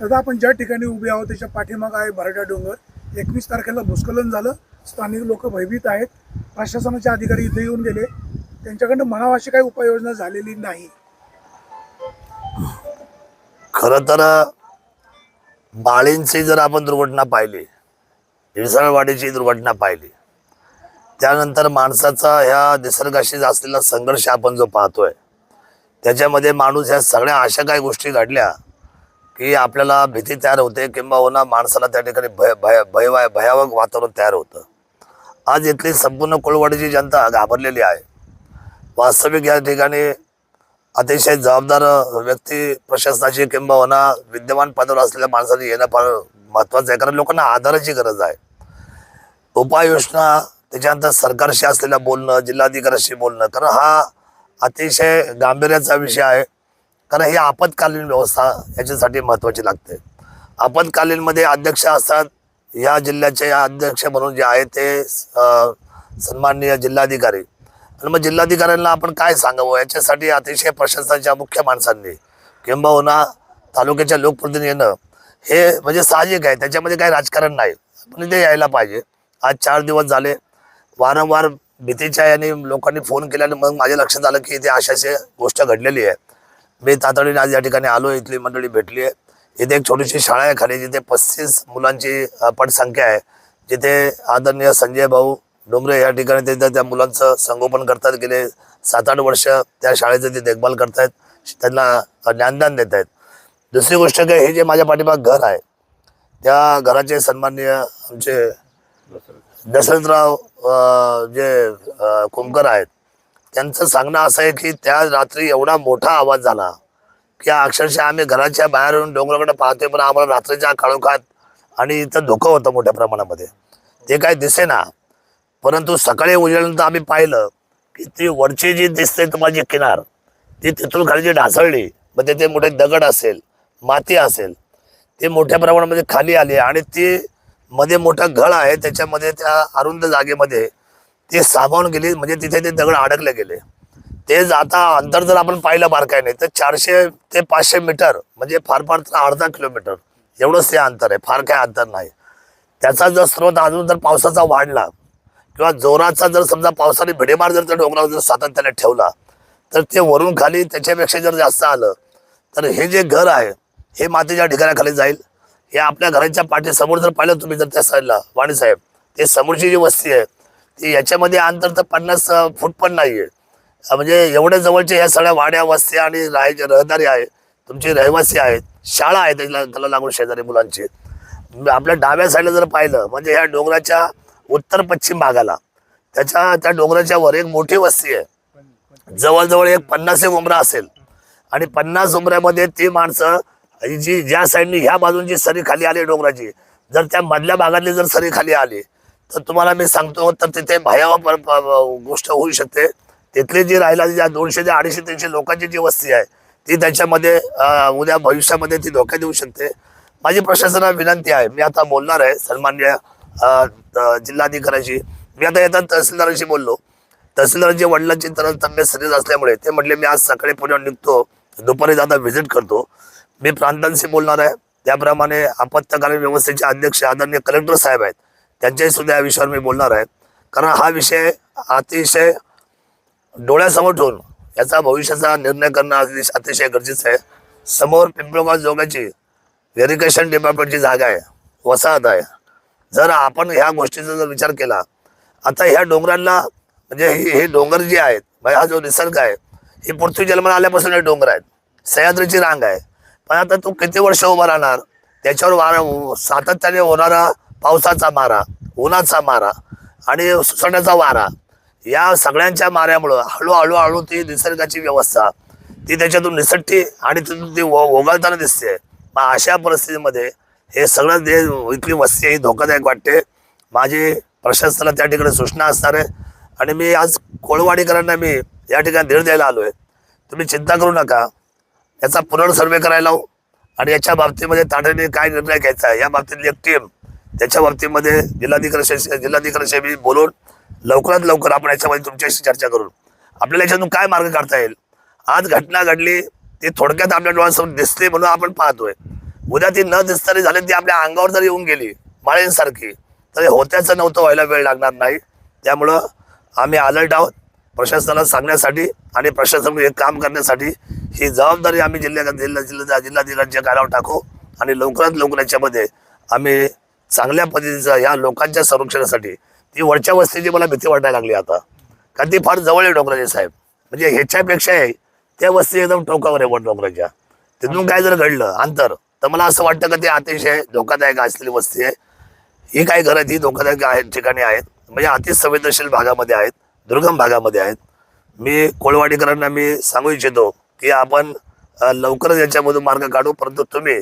दादा आपण ज्या ठिकाणी उभे आहोत त्याच्या पाठीमागं आहे भराडा डोंगर. एकवीस तारखेला भूस्खलन झालं. स्थानिक लोक भयभीत आहेत. प्रशासनाचे अधिकारी इथे येऊन गेले. त्यांच्याकडनं म्हणावं अशी काही उपाययोजना झालेली नाही. खरं तर बाळींची जर आपण दुर्घटना पाहिली हिरसळवाडीची दुर्घटना पाहिली त्यानंतर माणसाचा ह्या निसर्गाशी असलेला संघर्ष आपण जो पाहतोय त्याच्यामध्ये माणूस ह्या सगळ्या अशा काही गोष्टी घडल्या की आपल्याला भीती तयार होते किंबहुना माणसाला त्या ठिकाणी भय भय भय भयावह वातावरण तयार होतं. आज इथली संपूर्ण कोळवाडीची जनता घाबरलेली आहे. वास्तविक या ठिकाणी अतिशय जबाबदार व्यक्ती प्रशासनाची किंबहुना विद्यमान पदावर असलेल्या माणसाने येणं फार महत्वाचं आहे. कारण लोकांना आधाराची गरज आहे. उपाययोजना त्याच्यानंतर सरकारशी असलेलं बोलणं जिल्हाधिकाऱ्याशी बोलणं कारण हा अतिशय गांभीर्याचा विषय आहे. कारण हे आपत्कालीन व्यवस्था याच्यासाठी महत्त्वाची लागते. आपत्कालीनमध्ये अध्यक्ष असतात या जिल्ह्याचे अध्यक्ष म्हणून जे आहे ते सन्माननीय जिल्हाधिकारी. आणि मग जिल्हाधिकाऱ्यांना आपण काय सांगावं? याच्यासाठी अतिशय प्रशासनाच्या मुख्य माणसांनी किंबहुना तालुक्याच्या लोकप्रतिनिधी येणं हे म्हणजे साहजिक आहे. त्याच्यामध्ये काही राजकारण नाही. पण इथे यायला पाहिजे. आज चार दिवस झाले. वारंवार भीतीच्या याने लोकांनी फोन केल्याने मग माझ्या लक्षात आलं की इथे अशाशी गोष्ट घडलेली आहे. मी तातडीने आज या ठिकाणी आलो इथली मंडळी भेटली आहे इथे एक छोटीशी शाळा आहे खाली जिथे पस्तीस मुलांची पटसंख्या आहे. जिथे आदरणीय संजय भाऊ डोंगरे या ठिकाणी ते त्या- मुलांचं संगोपन करतात. गेले सात आठ वर्ष त्या शाळेचं ते देखभाल करतायत. त्यांना ज्ञानदान देत आहेत दुसरी गोष्ट काय हे जे माझ्या पाठीमाग घर आहे त्या घराचे सन्माननीय आमचे दशरथराव जे अ, कुमकर आहेत त्यांचं सांगणं असं आहे की त्या रात्री एवढा मोठा आवाज झाला की अक्षरशः आम्ही घराच्या बाहेर येऊन डोंगराकडे पाहतोय पण आम्हाला रात्रीच्या काळोखात आणि इथं धोकं होतं मोठ्या प्रमाणामध्ये. ते काय दिसेना. परंतु सकाळी उजेडल्यानंतर आम्ही पाहिलं की ती वरची जी दिसते तुम्हाला जी किनार ती तिथून खाली जी ढासळली. मग तिथे मोठे दगड असेल माती असेल ते मोठ्या प्रमाणामध्ये खाली आली आणि ती मध्ये मोठा घळ आहे त्याच्यामध्ये त्या अरुंद जागेमध्ये ते सामावून गेली म्हणजे तिथे ते दगड अडकले गेले. ते आता अंतर जर आपण पाहिलं बारकाईने तर चारशे ते पाचशे मीटर म्हणजे फार फार तर अर्धा किलोमीटर एवढंच ते अंतर आहे. फार काय अंतर नाही. त्याचा जर स्रोत अजून जर पावसाचा वाढला किंवा जोराचा जर समजा पावसाने भिडेमार जर त्या डोंगरावर जर सातत्याने ठेवला तर ते वरून खाली त्याच्यापेक्षा जर जास्त आलं तर हे जे घर आहे हे मातीच्या ठिकाणाखाली जाईल. हे आपल्या घराच्या पाठीसमोर जर पाहिलं तुम्ही जर त्या साईडला वाणी साहेब ते समोरची जी वस्ती आहे याच्यामध्ये अंतर तर पन्नास फूट पण नाहीये. म्हणजे एवढ्या जवळच्या ह्या सगळ्या वाड्या वस्त्या आणि राहायचे रहदारी आहे तुमची रहिवासी आहेत. शाळा आहे त्याला त्याला लागून शेजारी मुलांची. आपल्या डाव्या साईडला जर पाहिलं म्हणजे ह्या डोंगराच्या उत्तर पश्चिम भागाला त्याच्या त्या डोंगराच्या वर एक मोठी वस्ती आहे. जवळजवळ एक पन्नास एक उमरा असेल. आणि पन्नास उमऱ्यामध्ये ती माणसं जी ज्या साईडनी ह्या बाजूंची सरी खाली आली डोंगराची जर त्या मधल्या भागातली जर सरी खाली आली तर तुम्हाला मी सांगतो तर तिथे भयावह गोष्ट होऊ शकते. तिथली जी राहिला ज्या दोनशे ते अडीचशे तीनशे लोकांची जी वस्ती आहे ती त्याच्यामध्ये उद्या भविष्यामध्ये ती धोक्यात येऊ शकते. माझी प्रशासनाला विनंती आहे मी आता बोलणार आहे सन्मान्य जिल्हाधिकाऱ्याशी. मी आता येतात तहसीलदारांशी बोललो. तहसीलदारांची वडिलांची तर तब्येत सिरियस असल्यामुळे ते म्हटले मी आज सकाळी पुण्यावर निघतो दुपारी जाता व्हिजिट करतो. मी प्रांतांशी बोलणार आहे. त्याप्रमाणे आपत्कालीन व्यवस्थेचे अध्यक्ष आदरणीय कलेक्टर साहेब आहेत. त्यांच्याही सुद्धा या विषयावर मी बोलणार आहे. कारण हा विषय अतिशय डोळ्यासमोर ठेवून याचा भविष्याचा निर्णय करणं अतिशय अतिशय गरजेचं आहे. समोर पिंपळगाव जोगाची व्हेरिकेशन डिपार्टमेंटची जागा आहे. वसाहत आहे. जर आपण ह्या गोष्टीचा जर विचार केला आता ह्या डोंगरांना म्हणजे हे हे डोंगर जे आहेत म्हणजे हा जो निसर्ग आहे ही पृथ्वी जन्माला आल्यापासून हे डोंगर आहेत. सह्याद्रीची रांग आहे. पण आता तू किती वर्ष उभा राहणार? त्याच्यावर वारा सातत्याने होणारा पावसाचा मारा उन्हाचा मारा आणि सुसण्याचा वारा या सगळ्यांच्या माऱ्यामुळं हळूहळू हळू ती निसर्गाची व्यवस्था ती त्याच्यातून निसटते आणि तिथून ती ओघळताना दिसते. मग अशा परिस्थितीमध्ये हे सगळं जे इथली वस्ती आहे ही धोकादायक वाटते. माझी प्रशासनाला त्या ठिकाणी सूचना असणार आहे. आणि मी आज कोळवाडीकरांना मी या ठिकाणी धीर द्यायला आलो आहे. तुम्ही चिंता करू नका. याचा पुनर्सर्वे करायला लावू. आणि याच्या बाबतीमध्ये तातडीने काय निर्णय घ्यायचा या बाबतीतली एक टीम त्याच्या बाबतीमध्ये जिल्हाधिकारी जिल्हाधिकारी बोलून लवकरात लवकर आपण याच्यामध्ये तुमच्याशी चर्चा करून आपल्याला याच्यातून काय मार्ग काढता येईल? आज घटना घडली ती थोडक्यात आपल्या डोळ्यासमोर दिसते म्हणून आपण पाहतोय. उद्या ती न दिसणारी झाली ती आपल्या अंगावर जरी येऊन गेली माळेंसारखी तर हे होत्याचं नव्हतं व्हायला वेळ लागणार नाही. त्यामुळं आम्ही अलर्ट आहोत. प्रशासनाला सांगण्यासाठी आणि प्रशासन हे काम करण्यासाठी ही जबाबदारी आम्ही जिल्ह्या जिल्हा जिल्हा जिल्हाधिकाऱ्यांच्या कानावर टाकू आणि लवकरात लवकर याच्यामध्ये आम्ही चांगल्या पद्धतीचा या लोकांच्या संरक्षणासाठी ती वरच्या वस्तीची मला भीती वाटायला लागली आता. कारण ती फार जवळ आहे डोंगराचे साहेब. म्हणजे ह्याच्यापेक्षा आहे त्या वस्ती एकदम टोकावर आहे वर डोंगराच्या. तिथून काय जर घडलं अंतर तर मला असं वाटतं का ते अतिशय धोकादायक असलेली वस्ती आहे. ही काय घरं ही धोकादायक ठिकाणी आहेत. म्हणजे अति संवेदनशील भागामध्ये आहेत दुर्गम भागामध्ये आहेत. मी कोळवाडीकरांना मी सांगू इच्छितो की आपण लवकरच याच्यामधून मार्ग काढू परंतु तुम्ही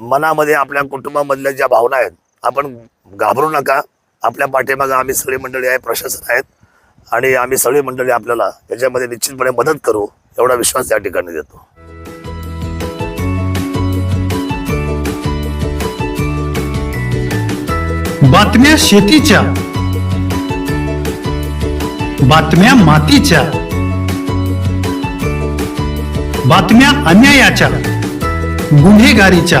मनामध्ये आपल्या कुटुंबामधल्या ज्या भावना आहेत आपण घाबरू नका. आपल्या पाठीमागं आम्ही सगळी मंडळी आहे प्रशासन आहेत. आणि आम्ही सगळी मंडळी आपल्याला याच्यामध्ये निश्चितपणे मदत करू एवढा विश्वास या ठिकाणी देतो. बातम्या शेतीच्या बातम्या मातीच्या बातम्या अन्यायाच्या गुन्हेगारीच्या.